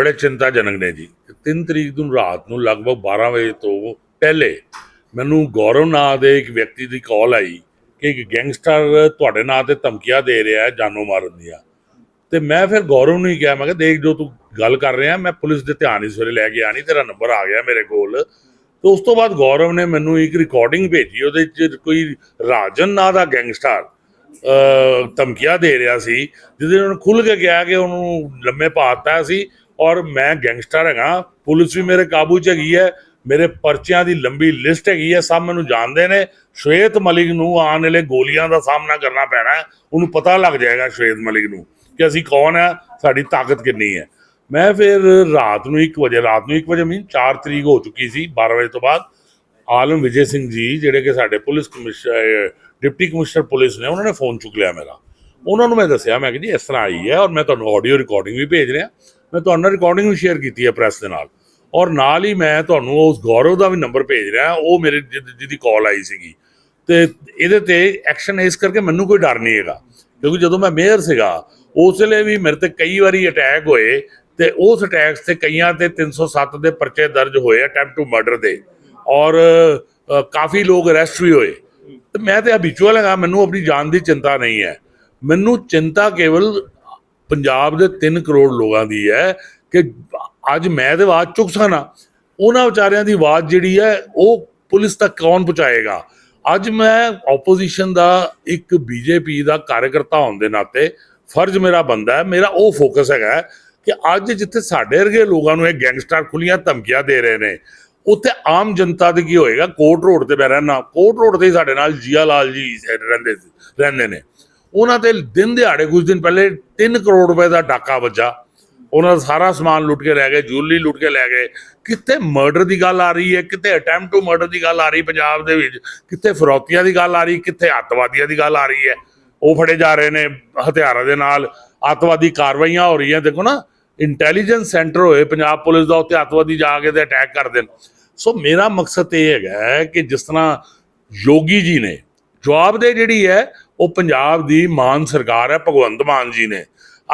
ਬੜੇ ਚਿੰਤਾਜਨਕ ਨੇ ਜੀ। 3 ਤਰੀਕ ਨੂੰ ਰਾਤ ਨੂੰ ਲਗਭਗ 12 ਵਜੇ ਤੋਂ ਪਹਿਲੇ ਮੈਨੂੰ ਗੌਰਵ ਨਾਂ ਦੇ ਇੱਕ ਵਿਅਕਤੀ ਦੀ ਕਾਲ ਆਈ ਕਿ ਇੱਕ ਗੈਂਗਸਟਰ ਤੁਹਾਡੇ ਨਾਂ ਤੇ ਧਮਕੀਆਂ ਦੇ ਰਿਹਾ ਹੈ ਜਾਨੋਂ ਮਾਰਨ ਦੀਆਂ। ਤੇ ਮੈਂ ਫਿਰ ਗੌਰਵ ਨੂੰ ਹੀ ਕਿਹਾ, ਮੈਂ ਕਿਹਾ, ਦੇਖ ਜੋ ਤੂੰ ਗੱਲ ਕਰ ਰਿਹਾ, ਮੈਂ ਪੁਲਿਸ ਦੇ ਧਿਆਨ ਇਸ ਵੇਲੇ ਲੈ ਕੇ ਆਣੀ ਤੇਰਾ ਨੰਬਰ ਆ ਗਿਆ ਮੇਰੇ ਕੋਲ। ਤੇ ਉਸ ਤੋਂ ਬਾਅਦ ਗੌਰਵ ਨੇ ਮੈਨੂੰ ਇੱਕ ਰਿਕਾਰਡਿੰਗ ਭੇਜੀ, ਉਹਦੇ ਚ ਕੋਈ ਰਾਜਨ ਨਾਂ ਦਾ ਗੈਂਗਸਟਰ ਧਮਕੀਆਂ ਦੇ ਰਿਹਾ ਸੀ, ਜਿਹਦੇ ਨਾਲ ਖੁੱਲ ਕੇ ਕਿਹਾ ਕਿ ਉਹਨੂੰ ਲੰਮੇ ਪਾਤਾ ਸੀ। ਔਰ ਮੈਂ ਗੈਂਗਸਟਰ ਹੈਗਾ, ਪੁਲਿਸ ਵੀ ਮੇਰੇ ਕਾਬੂ 'ਚ ਹੈਗੀ ਹੈ, ਮੇਰੇ ਪਰਚਿਆਂ ਦੀ ਲੰਬੀ ਲਿਸਟ ਹੈਗੀ ਹੈ, ਸਭ ਮੈਨੂੰ ਜਾਣਦੇ ਨੇ। ਸ਼ਵੇਤ ਮਲਿਕ ਨੂੰ ਆਉਣ ਵਾਲੇ ਗੋਲੀਆਂ ਦਾ ਸਾਹਮਣਾ ਕਰਨਾ ਪੈਣਾ ਉਹਨੂੰ ਪਤਾ ਲੱਗ ਜਾਏਗਾ ਸ਼ਵੇਤ ਮਲਿਕ ਨੂੰ ਕਿ ਅਸੀਂ ਕੌਣ ਹੈ ਸਾਡੀ ਤਾਕਤ ਕਿੰਨੀ ਹੈ। ਮੈਂ ਫਿਰ ਰਾਤ ਨੂੰ 1 ਵਜੇ, ਰਾਤ ਨੂੰ 1 ਵਜੇ ਮੀਨ 4 ਤਰੀਕ ਹੋ ਚੁੱਕੀ ਸੀ 12 ਵਜੇ ਤੋਂ ਬਾਅਦ, ਆਲਮ ਵਿਜੇ ਸਿੰਘ ਜੀ, ਜਿਹੜੇ ਕਿ ਸਾਡੇ police commissioner deputy commissioner police ਨੇ, ਉਹਨਾਂ ਨੇ ਫੋਨ ਚੁੱਕ ਲਿਆ ਮੇਰਾ। ਉਹਨਾਂ ਨੂੰ ਮੈਂ ਦੱਸਿਆ, ਮੈਂ ਕਿ ਜੀ, ਇਸ ਤਰ੍ਹਾਂ ਆਈ ਹੈ ਔਰ ਮੈਂ ਤੁਹਾਨੂੰ ਆਡੀਓ ਰਿਕਾਰਡਿੰਗ ਵੀ ਭੇਜ ਰਿਹਾ। ਮੈਂ ਤੁਹਾਨੂੰ ਨਾਲ ਰਿਕਾਰਡਿੰਗ ਵੀ ਸ਼ੇਅਰ ਕੀਤੀ ਹੈ ਪ੍ਰੈਸ ਦੇ ਨਾਲ। ਔਰ ਨਾਲ ਹੀ ਮੈਂ ਤੁਹਾਨੂੰ ਉਸ ਗੌਰਵ ਦਾ ਵੀ ਨੰਬਰ ਭੇਜ ਰਿਹਾ, ਉਹ ਮੇਰੇ ਜਿਹਦੀ ਕਾਲ ਆਈ ਸੀਗੀ। ਤੇ ਇਹਦੇ ਤੇ ਐਕਸ਼ਨ ਇਸ ਕਰਕੇ ਮੈਨੂੰ ਕੋਈ ਡਰ ਨਹੀਂ ਹੈਗਾ। ਕਿਉਂਕਿ ਜਦੋਂ ਮੈਂ ਮੇਅਰ ਸੀਗਾ, ਉਸ ਵੇਲੇ ਵੀ ਮੇਰੇ ਤੇ ਕਈ ਵਾਰੀ ਅਟੈਕ ਹੋਏ ਤੇ ਉਸ ਅਟੈਕਸ ਤੇ ਕਈਆਂ ਤੇ 307 ਦੇ ਪਰਚੇ ਦਰਜ ਹੋਏ ਅਟੈਂਪਟ ਟੂ ਮਰਡਰ ਦੇ। ਔਰ ਕਾਫੀ ਲੋਕ ਅਰੈਸਟ ਵੀ ਹੋਏ। ਤੇ ਮੈਂ ਤੇ ਹਬੀਚੁਅਲ ਹੈਗਾ, ਮੈਨੂੰ ਆਪਣੀ ਜਾਨ ਦੀ ਚਿੰਤਾ ਨਹੀਂ ਹੈ। ਮੈਨੂੰ ਚਿੰਤਾ ਕੇਵਲ ਪੰਜਾਬ ਦੇ 3 ਕਰੋੜ ਲੋਕਾਂ ਦੀ ਹੈ ਕਿ ਅੱਜ ਮੈਂ ਤੇ ਆਵਾਜ਼ ਚੁੱਕ ਸਕਣਾ ਉਹਨਾਂ ਵਿਚਾਰਿਆਂ ਦੀ ਆਵਾਜ਼ ਜਿਹੜੀ ਹੈ, ਉਹ ਪੁਲਿਸ ਤੱਕ ਕੌਣ ਪਹੁੰਚਾਏਗਾ? ਅੱਜ ਮੈਂ ਆਪੋਜੀਸ਼ਨ ਦਾ ਇੱਕ ਬੀਜੇਪੀ ਦਾ ਕਾਰਜਕਰਤਾ ਹੋਣ ਦੇ ਨਾਤੇ ਫਰਜ਼ ਮੇਰਾ ਬੰਦਾ ਹੈ, ਮੇਰਾ ਉਹ ਫੋਕਸ ਹੈਗਾ ਕਿ ਅੱਜ ਜਿੱਥੇ ਸਾਡੇ ਵਰਗੇ ਲੋਕਾਂ ਨੂੰ ਇਹ ਗੈਂਗਸਟਰ ਖੁੱਲੀਆਂ ਧਮਕੀਆਂ ਦੇ ਰਹੇ ਨੇ, ਉੱਥੇ ਆਮ ਜਨਤਾ ਦੇ ਕੀ ਹੋਏਗਾ? ਕੋਟ ਰੋਡ ਤੇ ਮੈਂ ਰਹਿਣਾ ਕੋਟ ਰੋਡ ਤੇ ਹੀ ਸਾਡੇ ਨਾਲ ਜੀਆ ਲਾਲ ਜੀ ਰਹਿੰਦੇ ਸੀ ਰਹਿੰਦੇ ਨੇ। ਉਹਨਾਂ ਤੇ ਦਿਨ ਦਿਹਾੜੇ ਕੁਝ ਦਿਨ ਪਹਿਲੇ 3 ਕਰੋੜ ਰੁਪਏ ਦਾ ਡਾਕਾ ਵੱਜਾ। ਉਹਨਾਂ ਦਾ ਸਾਰਾ ਸਮਾਨ ਲੁੱਟ ਕੇ ਲੈ ਗਏ ਜੁਐਲਰੀ ਲੁੱਟ ਕੇ ਲੈ ਗਏ। ਕਿੱਥੇ ਮਰਡਰ ਦੀ ਗੱਲ ਆ ਰਹੀ ਹੈ, ਕਿੱਥੇ ਅਟੈਂਪਟ ਟੂ ਮਰਡਰ ਦੀ ਗੱਲ ਆ ਰਹੀ ਪੰਜਾਬ ਦੇ ਵਿੱਚ, ਕਿੱਥੇ ਫਰੌਤੀਆਂ ਦੀ ਗੱਲ ਆ ਰਹੀ, ਕਿੱਥੇ ਅੱਤਵਾਦੀਆਂ ਦੀ ਗੱਲ ਆ ਰਹੀ ਹੈ। ਉਹ ਫੜੇ ਜਾ ਰਹੇ ਨੇ ਹਥਿਆਰਾਂ ਦੇ ਨਾਲ। ਅੱਤਵਾਦੀ ਕਾਰਵਾਈਆਂ ਹੋ ਰਹੀਆਂ, ਦੇਖੋ ਨਾ ਇੰਟੈਲੀਜੈਂਸ ਸੈਂਟਰ ਹੋਏ, ਪੰਜਾਬ ਪੁਲਿਸ ਦਾ ਉੱਤੇ ਅੱਤਵਾਦੀ ਜਾ ਕੇ ਤੇ ਅਟੈਕ ਕਰਦੇ ਨੇ ਸੋ ਮੇਰਾ ਮਕਸਦ ਇਹ ਹੈਗਾ ਕਿ ਜਿਸ ਤਰ੍ਹਾਂ ਯੋਗੀ ਜੀ ਨੇ ਜਵਾਬਦੇਹ ਜਿਹੜੀ ਹੈ ਉਹ ਪੰਜਾਬ ਦੀ ਮਾਨ ਸਰਕਾਰ ਹੈ, ਭਗਵੰਤ ਮਾਨ ਜੀ ਨੇ।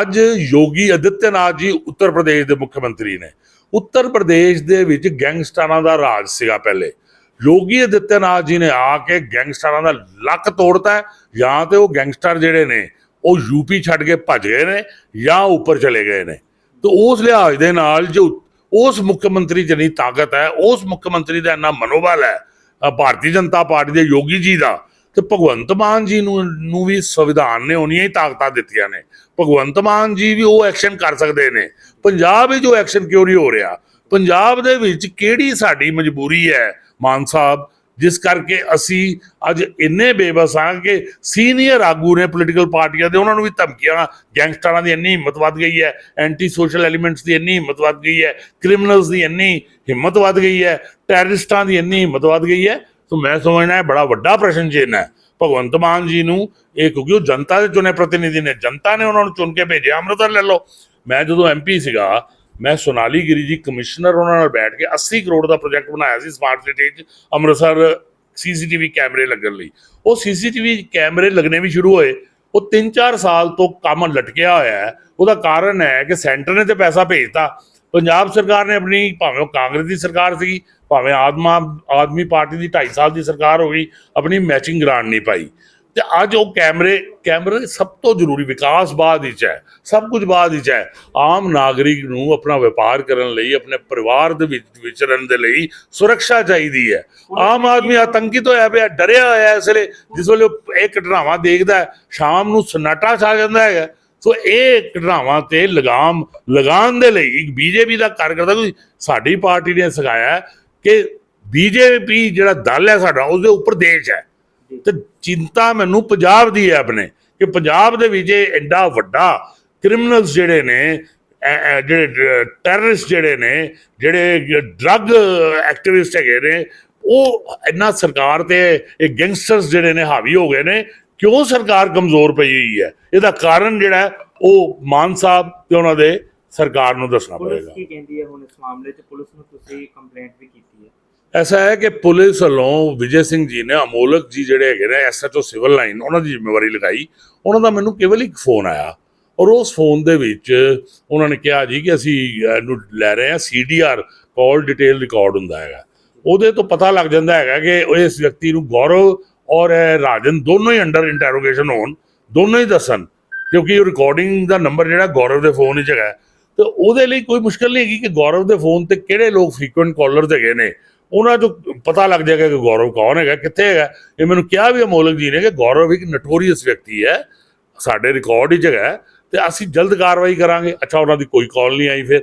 ਅੱਜ ਯੋਗੀ ਆਦਿੱਤਿਆਨਾਥ ਜੀ ਉੱਤਰ ਪ੍ਰਦੇਸ਼ ਦੇ ਮੁੱਖ ਮੰਤਰੀ ਨੇ। ਉੱਤਰ ਪ੍ਰਦੇਸ਼ ਦੇ ਵਿੱਚ ਗੈਂਗਸਟਰਾਂ ਦਾ ਰਾਜ ਸੀਗਾ ਪਹਿਲੇ। ਯੋਗੀ ਆਦਿੱਤਿਆਨਾਥ ਜੀ ਨੇ ਆ ਕੇ ਗੈਂਗਸਟਰਾਂ ਦਾ ਲੱਕ ਤੋੜਤਾ ਜਾਂ ਤੇ ਉਹ ਗੈਂਗਸਟਰ ਜਿਹੜੇ ਨੇ, ਉਹ ਯੂਪੀ ਛੱਡ ਕੇ ਭੱਜ ਗਏ ਨੇ, ਜਾਂ ਉੱਪਰ ਚਲੇ ਗਏ ਨੇ। ਤੇ ਉਸ ਲਿਹਾਜ਼ ਦੇ ਨਾਲ ਜੋ ਉਸ ਮੁੱਖ ਮੰਤਰੀ ਜਨੀ ਤਾਕਤ ਹੈ, ਉਸ ਮੁੱਖ ਮੰਤਰੀ ਦਾ ਇੰਨਾ ਮਨੋਬਲ ਹੈ ਭਾਰਤੀ ਜਨਤਾ ਪਾਰਟੀ ਦੇ ਯੋਗੀ ਜੀ ਦਾ ਤੇ ਭਗਵੰਤ ਮਾਨ ਜੀ ਨੂੰ ਨੂੰ ਵੀ ਸੰਵਿਧਾਨ ਨੇ ਉਨੀਆਂ ਹੀ ਤਾਕਤਾਂ ਦਿੱਤੀਆਂ ਨੇ। ਭਗਵੰਤ ਮਾਨ ਜੀ ਵੀ ਉਹ ਐਕਸ਼ਨ ਕਰ ਸਕਦੇ ਨੇ। ਪੰਜਾਬ ਵਿੱਚ ਉਹ ਐਕਸ਼ਨ ਕਿਉਂ ਨਹੀਂ ਹੋ ਰਿਹਾ? ਪੰਜਾਬ ਦੇ ਵਿੱਚ ਕਿਹੜੀ ਸਾਡੀ ਮਜਬੂਰੀ ਹੈ, ਮਾਨ ਸਾਹਿਬ? ਜਿਸ ਕਰਕੇ ਅਸੀਂ ਅੱਜ ਇੰਨੇ ਬੇਬਸ ਹਾਂ ਕਿ ਸੀਨੀਅਰ ਆਗੂ ਨੇ ਪੋਲੀਟੀਕਲ ਪਾਰਟੀਆਂ ਦੇ, ਉਹਨਾਂ ਨੂੰ ਵੀ ਧਮਕੀਆਂ, ਗੈਂਗਸਟਰਾਂ ਦੀ ਇੰਨੀ ਹਿੰਮਤ ਵੱਧ ਗਈ ਹੈ ਐਂਟੀ ਸੋਸ਼ਲ ਐਲੀਮੈਂਟਸ ਦੀ ਇੰਨੀ ਹਿੰਮਤ ਵੱਧ ਗਈ ਹੈ ਕ੍ਰਿਮੀਨਲਸ ਦੀ ਇੰਨੀ ਹਿੰਮਤ ਵੱਧ ਗਈ ਹੈ ਟੈਰਰਿਸਟਾਂ ਦੀ ਇੰਨੀ ਹਿੰਮਤ ਵੱਧ ਗਈ ਹੈ। ਸੋ ਮੈਂ ਸਮਝਣਾ ਇਹ ਬੜਾ ਵੱਡਾ ਪ੍ਰਸ਼ਨ ਚਿੰਨ੍ਹ ਹੈ। ਭਗਵੰਤ ਮਾਨ ਜੀ ਨੂੰ ਇਹ ਕਿਉਂਕਿ ਉਹ ਜਨਤਾ ਦੇ ਚੁਣੇ ਪ੍ਰਤੀਨਿਧੀ ਨੇ, ਜਨਤਾ ਨੇ ਉਹਨਾਂ ਨੂੰ ਚੁਣ ਕੇ ਭੇਜਿਆ, ਅੰਮ੍ਰਿਤਸਰ ਲੈ ਲਓ। ਮੈਂ ਜਦੋਂ ਐਮਪੀ ਸੀਗਾ, ਮੈਂ ਸੋਨਾਲੀ ਗਿਰੀ ਜੀ ਕਮਿਸ਼ਨਰ ਉਹਨਾਂ ਨਾਲ ਬੈਠ ਕੇ 80 ਕਰੋੜ ਦਾ ਪ੍ਰੋਜੈਕਟ ਬਣਾਇਆ ਸੀ ਸਮਾਰਟ ਸਿਟੀ 'ਚ, ਅੰਮ੍ਰਿਤਸਰ ਸੀਸੀਟੀਵੀ ਕੈਮਰੇ ਲੱਗਣ ਲਈ। ਉਹ ਸੀਸੀਟੀਵੀ ਕੈਮਰੇ ਲੱਗਣੇ ਵੀ ਸ਼ੁਰੂ ਹੋਏ, ਉਹ 3-4 ਸਾਲ ਤੋਂ ਕੰਮ ਲਟਕਿਆ ਹੋਇਆ ਹੈ। ਉਹਦਾ ਕਾਰਨ ਹੈ ਕਿ ਸੈਂਟਰ ਨੇ ਤੇ ਪੈਸਾ ਭੇਜਤਾ। ਪੰਜਾਬ ਸਰਕਾਰ ਨੇ ਆਪਣੀ, ਭਾਵੇਂ ਉਹ ਕਾਂਗਰਸ ਦੀ ਸਰਕਾਰ ਸੀ ਭਾਵੇਂ ਆਦਮਾ ਆਦਮੀ ਪਾਰਟੀ ਦੀ 2.5 ਸਾਲ ਦੀ ਸਰਕਾਰ ਹੋ ਗਈ ਆਪਣੀ ਮੈਚਿੰਗ ਗ੍ਰਾਂਟ ਨਹੀਂ ਪਾਈ। ਤੇ ਅੱਜ ਉਹ ਕੈਮਰੇ ਕੈਮਰੇ ਸਭ ਤੋਂ ਜ਼ਰੂਰੀ ਵਿਕਾਸ ਬਾਅਦ ਵਿੱਚ ਹੈ ਸਭ ਕੁਝ ਬਾਅਦ ਵਿੱਚ ਹੈ। ਆਮ ਨਾਗਰਿਕ ਨੂੰ ਆਪਣਾ ਵਪਾਰ ਕਰਨ ਲਈ ਆਪਣੇ ਪਰਿਵਾਰ ਦੇ ਵਿੱਚ ਵਿਚਰਨ ਦੇ ਲਈ ਸੁਰੱਖਿਆ ਚਾਹੀਦੀ ਹੈ। ਆਮ ਆਦਮੀ ਆਤੰਕਿਤ ਹੋਇਆ ਪਿਆ ਡਰਿਆ ਹੋਇਆ ਹੈ ਇਸ ਵੇਲੇ ਜਿਸ ਵੇਲੇ ਉਹ ਇਹ ਘਟਨਾਵਾਂ ਦੇਖਦਾ ਹੈ, ਸ਼ਾਮ ਨੂੰ ਸਨਾਟਾ ਛਾ ਜਾਂਦਾ ਹੈਗਾ। ਸੋ ਇਹ ਘਟਨਾਵਾਂ ਤੇ ਲਗਾਮ ਲਗਾਉਣ ਦੇ ਲਈ ਇੱਕ ਬੀਜੇਪੀ ਦਾ ਕਾਰਜਕਰਤਾ ਕੋਈ ਸਾਡੀ ਪਾਰਟੀ ਨੇ ਸਿਖਾਇਆ ਹੈ ਕਿ ਬੀਜੇਪੀ ਜਿਹੜਾ ਦਲ ਹੈ ਸਾਡਾ ਉਹਦੇ ਉੱਪਰ ਦੇਸ਼ ਹੈ। ਤੇ ਚਿੰਤਾ ਮੈਨੂੰ ਪੰਜਾਬ ਦੀ ਹੈ ਆਪਣੇ ਕਿ ਪੰਜਾਬ ਦੇ ਵਿੱਚ ਇਹ ਐਡਾ ਵੱਡਾ ਕ੍ਰਿਮੀਨਲਸ ਜਿਹੜੇ ਨੇ ਜਿਹੜੇ ਟੈਰਰਿਸਟ ਜਿਹੜੇ ਨੇ ਜਿਹੜੇ ਡਰੱਗ ਐਕਟਿਵਿਸਟ ਹੈਗੇ ਨੇ ਉਹ ਇੰਨਾ ਸਰਕਾਰ ਤੇ ਇਹ ਗੈਂਗਸਟਰਸ ਜਿਹੜੇ ਨੇ ਹਾਵੀ ਹੋ ਗਏ ਨੇ ਕਿਉਂ ਸਰਕਾਰ ਕਮਜ਼ੋਰ ਪਈ ਹੋਈ ਹੈ? ਇਹਦਾ ਕਾਰਨ ਜਿਹੜਾ ਹੈ, ਉਹ ਮਾਨ ਸਾਹਿਬ ਤੇ ਉਹਨਾਂ ਦੇ ਸਰਕਾਰ ਨੂੰ ਦੱਸਣਾ ਪੁਲਿਸ ਪੜੇਗਾ ਕੀ ਕਹਿੰਦੀ ਹੈ ਹੁਣ ਇਸ ਮਾਮਲੇ 'ਚ? ਪੁਲਿਸ ਨੂੰ ਤੁਸੀਂ ਕੰਪਲੇਂਟ ਵੀ ਕੀਤੀ। ਐਸਾ ਹੈ ਕਿ ਪੁਲਿਸ ਵੱਲੋਂ ਵਿਜੇ ਸਿੰਘ ਜੀ ਨੇ, ਅਮੋਲਕ ਜੀ ਜਿਹੜੇ ਹੈਗੇ ਨੇ, ਐਸਐਚਓ ਸਿਵਲ ਲਾਈਨ, ਉਹਨਾਂ ਦੀ ਜ਼ਿੰਮੇਵਾਰੀ ਲਗਾਈ। ਉਹਨਾਂ ਦਾ ਮੈਨੂੰ ਕੇਵਲ ਇੱਕ ਫੋਨ ਆਇਆ। ਔਰ ਉਸ ਫੋਨ ਦੇ ਵਿੱਚ ਉਹਨਾਂ ਨੇ ਕਿਹਾ ਜੀ ਕਿ ਅਸੀਂ ਇਹਨੂੰ ਲੈ ਰਹੇ ਹਾਂ। ਸੀਡੀਆਰ ਕਾਲ ਡਿਟੇਲ ਰਿਕਾਰਡ ਹੁੰਦਾ ਹੈਗਾ। ਉਹਦੇ ਤੋਂ ਪਤਾ ਲੱਗ ਜਾਂਦਾ ਹੈਗਾ ਕਿ ਇਸ ਵਿਅਕਤੀ ਨੂੰ ਗੌਰਵ ਔਰ ਇਹ ਰਾਜਨ ਦੋਨੋਂ ਹੀ ਅੰਡਰ ਇੰਟਰੋਗੇਸ਼ਨ ਹੋਣ, ਦੋਨੋਂ ਹੀ ਦੱਸਣ, ਕਿਉਂਕਿ ਉਹ ਰਿਕਾਰਡਿੰਗ ਦਾ ਨੰਬਰ ਜਿਹੜਾ ਗੌਰਵ ਦੇ ਫੋਨ ਵਿੱਚ ਹੈਗਾ। ਹੈ। ਤੇ ਉਹਦੇ ਲਈ ਕੋਈ ਮੁਸ਼ਕਲ ਨਹੀਂ ਹੈਗੀ ਕਿ ਗੌਰਵ ਦੇ ਫੋਨ ਤੇ ਕਿਹੜੇ ਲੋਕ ਫ੍ਰੀਕੁਐਂਟ ਕਾਲਰਸ ਹੈਗੇ ਨੇ। ਉਹਨਾਂ ਤੋਂ ਪਤਾ ਲੱਗ ਜਾਏਗਾ ਕਿ ਗੌਰਵ ਕੌਣ ਹੈਗਾ, ਕਿੱਥੇ ਹੈਗਾ। ਇਹ ਮੈਨੂੰ ਕਿਹਾ ਵੀ ਅਮੋਲਕ ਜੀ ਨੇ ਕਿ ਗੌਰਵ ਇੱਕ ਨਟੋਰੀਅਸ ਵਿਅਕਤੀ ਹੈ, ਸਾਡੇ ਰਿਕਾਰਡ ਵਿੱਚ ਹੈਗਾ ਹੈ ਤੇ ਅਸੀਂ ਜਲਦ ਕਾਰਵਾਈ ਕਰਾਂਗੇ। ਅੱਛਾ, ਉਹਨਾਂ ਦੀ ਕੋਈ ਕਾਲ ਨਹੀਂ ਆਈ ਫਿਰ।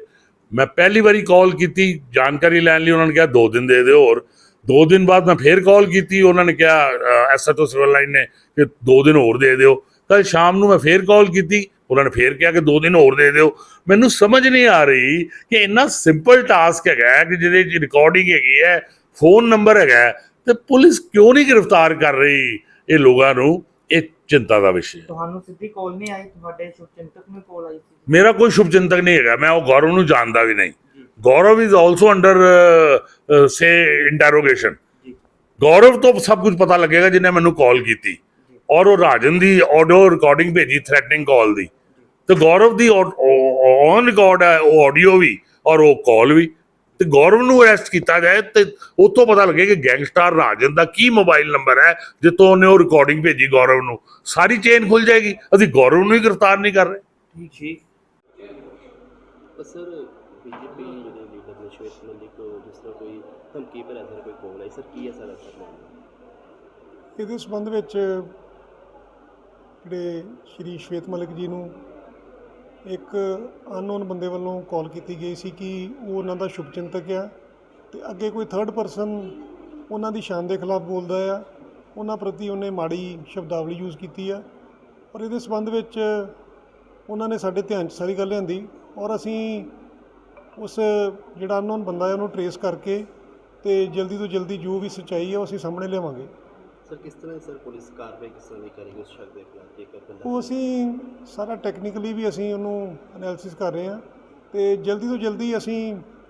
ਮੈਂ ਪਹਿਲੀ ਵਾਰੀ ਕਾਲ ਕੀਤੀ, ਜਾਣਕਾਰੀ ਲੈਣ ਲਈ ਉਹਨਾਂ ਨੇ ਕਿਹਾ, ਦੋ ਦਿਨ ਦੇ ਦਿਓ ਹੋਰ। ਦੋ ਦਿਨ ਬਾਅਦ ਮੈਂ ਫੇਰ ਕਾਲ ਕੀਤੀ, ਉਹਨਾਂ ਨੇ ਕਿਹਾ ਐਸਐਚਓ ਸਿਵਲ ਲਾਈਨ ਨੇ ਕਿ ਦੋ ਦਿਨ ਹੋਰ ਦੇ ਦਿਓ। ਕੱਲ ਸ਼ਾਮ ਨੂੰ ਮੈਂ ਫੇਰ ਕਾਲ ਕੀਤੀ। ਉਹਨਾਂ ਨੇ ਫੇਰ ਕਿਹਾ ਕਿ ਦੋ ਦਿਨ ਹੋਰ ਦੇ ਦਿਓ। ਮੈਨੂੰ ਸਮਝ ਨਹੀਂ ਆ ਰਹੀ ਕਿ ਇੰਨਾ ਸਿੰਪਲ ਟਾਸਕ ਹੈਗਾ ਕਿ ਜਿਹਦੇ ਚ ਰਿਕਾਰਡਿੰਗ ਹੈਗੀ ਹੈ ਫੋਨ ਨੰਬਰ ਹੈਗਾ ਤੇ ਪੁਲਿਸ ਕਿਉਂ ਨਹੀਂ ਗ੍ਰਿਫਤਾਰ ਕਰ ਰਹੀ ਇਹ ਲੋਕਾਂ ਨੂੰ? ਇਹ ਚਿੰਤਾ ਦਾ ਵਿਸ਼ੇ ਹੈ। ਤੁਹਾਨੂੰ ਸਿੱਧੀ ਕਾਲ ਨਹੀਂ ਆਈ ਤੁਹਾਡੇ ਸ਼ੁਭਚਿੰਤਕ ਨੂੰ ਕਾਲ ਆਈ ਸੀ। ਮੇਰਾ ਕੋਈ ਸ਼ੁਭਚਿੰਤਕ ਨਹੀਂ ਹੈਗਾ ਮੈਂ ਉਹ ਗੌਰਵ ਨੂੰ ਜਾਣਦਾ ਵੀ ਨਹੀਂ। ਗੌਰਵ ਇਜ਼ ਆਲਸੋ ਅੰਡਰ ਸੇ ਇੰਟਰੋਗੇਸ਼ਨ ਗੌਰਵ ਤੋਂ ਸਭ ਕੁਝ ਪਤਾ ਲੱਗੇਗਾ ਜਿਹਨੇ ਮੈਨੂੰ ਕਾਲ ਕੀਤੀ। ਔਰ ਉਹ ਰਾਜਨ ਦੀ ਆਡੀਓ ਰਿਕਾਰਡਿੰਗ ਭੇਜੀ ਥ੍ਰੈਟਨਿੰਗ ਕਾਲ ਦੀ। ਤੇ ਗੌਰਵ ਦੀ ਔਨ ਰਿਕਾਰਡ ਹੈ ਉਹ ਆਡੀਓ ਵੀ ਔਰ ਉਹ ਕਾਲ ਵੀ। ਤੇ ਗੌਰਵ ਨੂੰ ਅਰੈਸਟ ਕੀਤਾ ਜਾਏ ਤੇ ਉਤੋਂ ਪਤਾ ਲੱਗੇ ਕਿ ਗੈਂਗਸਟਰ ਰਾਜਨ ਦਾ ਕੀ ਮੋਬਾਈਲ ਨੰਬਰ ਹੈ ਜਿੱਥੋਂ ਉਹਨੇ ਉਹ ਰਿਕਾਰਡਿੰਗ ਭੇਜੀ ਗੌਰਵ ਨੂੰ। ਸਾਰੀ ਚੇਨ ਖੁੱਲ ਜਾਏਗੀ। ਅਸੀਂ ਗੌਰਵ ਨੂੰ ਹੀ ਗ੍ਰਿਫਤਾਰ ਨਹੀਂ ਕਰ ਰਹੇ। ਠੀਕ ਠੀਕ। ਪਰ ਸਰ ਬੀਜੇਪੀ ਜਿਹੜੇ ਲੀਡਰ ਨੇ ਸ਼ਵੇਤ ਮਲਿਕ ਤੋਂ ਜਿਸ ਤਰ੍ਹਾਂ ਕੋਈ ਧਮਕੀ ਭਰਿਆ ਸਰ ਕੋਈ ਕੋਲ ਆਈ ਸਰ ਕੀ ਹੈ ਸਰ? ਇਹਦੇ ਸੰਬੰਧ ਵਿੱਚ ਜਿਹੜੇ ਸ਼੍ਰੀ ਸ਼ਵੇਤ ਮਲਿਕ ਜੀ ਨੂੰ ਇੱਕ ਅਨਨੋਨ ਬੰਦੇ ਵੱਲੋਂ ਕਾਲ ਕੀਤੀ ਗਈ ਸੀ ਕਿ ਉਹ ਉਹਨਾਂ ਦਾ ਸ਼ੁਭਚਿੰਤਕ ਆ ਤੇ ਅੱਗੇ ਕੋਈ ਥਰਡ ਪਰਸਨ ਉਹਨਾਂ ਦੀ ਸ਼ਾਨ ਦੇ ਖਿਲਾਫ ਬੋਲਦਾ ਆ, ਉਹਨਾਂ ਪ੍ਰਤੀ ਉਹਨੇ ਮਾੜੀ ਸ਼ਬਦਾਵਲੀ ਯੂਜ਼ ਕੀਤੀ ਆ ਔਰ ਇਹਦੇ ਸੰਬੰਧ ਵਿੱਚ ਉਹਨਾਂ ਨੇ ਸਾਡੇ ਧਿਆਨ 'ਚ ਸਾਰੀ ਗੱਲ ਲਿਆਂਦੀ ਔਰ ਅਸੀਂ ਉਸ ਜਿਹੜਾ ਅਨਨੋਨ ਬੰਦਾ ਹੈ ਉਹਨੂੰ ਟਰੇਸ ਕਰਕੇ ਤੇ ਜਲਦੀ ਤੋਂ ਜਲਦੀ ਜੋ ਵੀ ਸੱਚਾਈ ਹੈ ਉਹ ਅਸੀਂ ਸਾਹਮਣੇ ਲਿਆਵਾਂਗੇ। ਸਰ ਕਿਸ ਤਰ੍ਹਾਂ ਸਰ ਪੁਲਿਸ ਕਾਰਵਾਈ ਕਿਸ ਤਰ੍ਹਾਂ ਦੀ ਕਰੇਗੀ ਉਸ ਸ਼ਖਸ ਦੇ ਖਿਲਾਫ? ਜੇਕਰ ਬੰਦਾ ਉਹ ਅਸੀਂ ਸਾਰਾ ਟੈਕਨੀਕਲੀ ਵੀ ਅਸੀਂ ਉਹਨੂੰ ਐਨਾਲਿਸਿਸ ਕਰ ਰਹੇ ਹਾਂ ਤੇ ਜਲਦੀ ਤੋਂ ਜਲਦੀ ਅਸੀਂ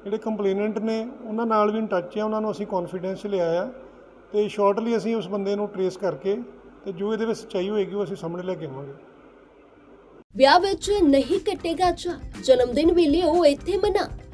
ਜਿਹੜੇ ਕੰਪਲੇਨੈਂਟ ਨੇ ਉਹਨਾਂ ਨਾਲ ਵੀ ਇਨ ਟੱਚ ਆ ਉਹਨਾਂ ਨੂੰ ਅਸੀਂ ਕੌਨਫੀਡੈਂਸ ਲਿਆ ਆ ਤੇ ਸ਼ਾਰਟਲੀ ਅਸੀਂ ਉਸ ਬੰਦੇ ਨੂੰ ਟਰੇਸ ਕਰਕੇ ਤੇ ਜੋ ਇਹਦੇ ਵਿੱਚ ਸੱਚਾਈ ਹੋਏਗੀ ਉਹ ਅਸੀਂ ਸਾਹਮਣੇ ਲੈ ਕੇ ਆਵਾਂਗੇ। ਵਿਆਹ ਵਿੱਚ ਨਹੀਂ ਕੱਟੇਗਾ ਚਾ ਜਨਮ ਦਿਨ ਵੀ ਲਿਓ ਇੱਥੇ ਮਨਾ।